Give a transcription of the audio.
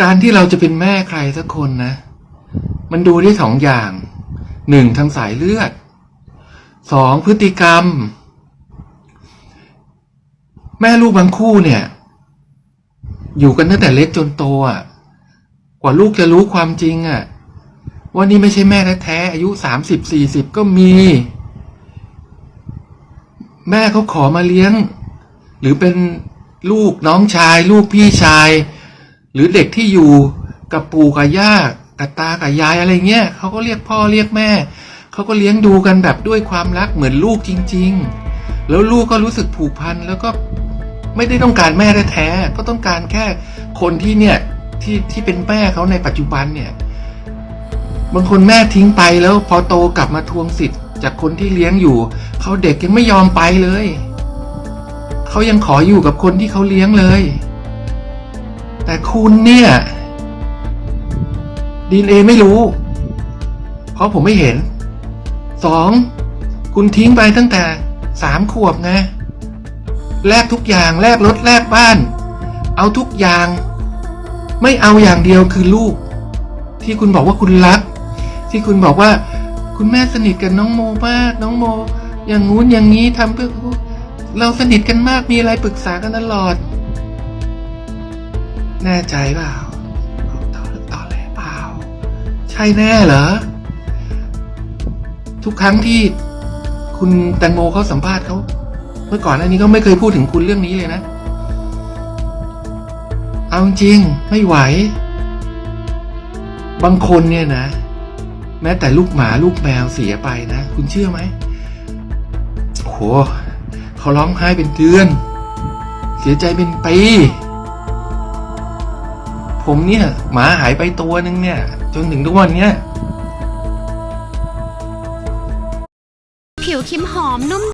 การที่เราจะเป็นแม่ใครสักคนนะ มันดูได้สองอย่างหนึ่งทางสายเลือดสองพฤติกรรม แม่ลูกบางคู่เนี่ย อยู่กันตั้งแต่เล็กจนโตอะกว่าลูกจะรู้ความจริงอะว่านี่ไม่ใช่แม่แท้ๆอายุสามสิบสี่สิบก็มี แม่เขาขอมาเลี้ยง หรือเป็นลูกน้องชาย ลูกพี่ชาย รือเด็กที่อยู่กับปู่กับย่ากับตากับยายอะไรเงี้ยเขาก็เรียกพ่อเรียกแม่เขาก็เลี้ยงดูกันแบบด้วยความรักเหมือนลูกจริง ๆ แล้วลูกก็รู้สึกผูกพันแล้วก็ไม่ได้ต้องการแม่แท้ๆก็ต้องการแค่คนที่เนี่ยที่ที่เป็นแม่เขาในปัจจุบันเนี่ยบางคนแม่ทิ้งไปแล้วพอโตกลับมาทวงสิทธิ์ จากคนที่เลี้ยงอยู่เขาเด็กยังไม่ยอมไปเลยเขายังขออยู่กับคนที่เขาเลี้ยงเลย แต่คุณเนี่ยดีเอไม่รู้ เพราะผมไม่เห็นสองคุณทิ้งไปตั้งแต่สามขวบไงแลกทุกอย่างแลกรถแลกบ้าน เอาทุกอย่าง ไม่เอาอย่างเดียวคือลูก ที่คุณบอกว่าคุณรัก ที่คุณบอกว่า คุณแม่สนิทกับน้องโมมากน้องโม อย่างงู้นอย่างนี้ทำเพื่อเขาเราสนิทกันมากมีอะไรปรึกษากันตลอด แน่ใจเปล่าต่อต่อแหลเปล่า ใช่แน่เหรอ ทุกครั้งที่คุณแตงโมเขาสัมภาษณ์เขาเมื่อก่อนอันนี้ก็ไม่เคยพูดถึงคุณเรื่องนี้เลยนะ เอาจริงไม่ไหว บางคนเนี่ยนะ แม้แต่ลูกหมาลูกแมวเสียไปนะ คุณเชื่อไหมโหเขาร้องไห้เป็นเดือน เสียใจเป็นปี ผมเนี่ย หมาหายไปตัวนึงเนี่ย จนถึงทุกวันเนี้ย ผิวคิมหอมนุ่ม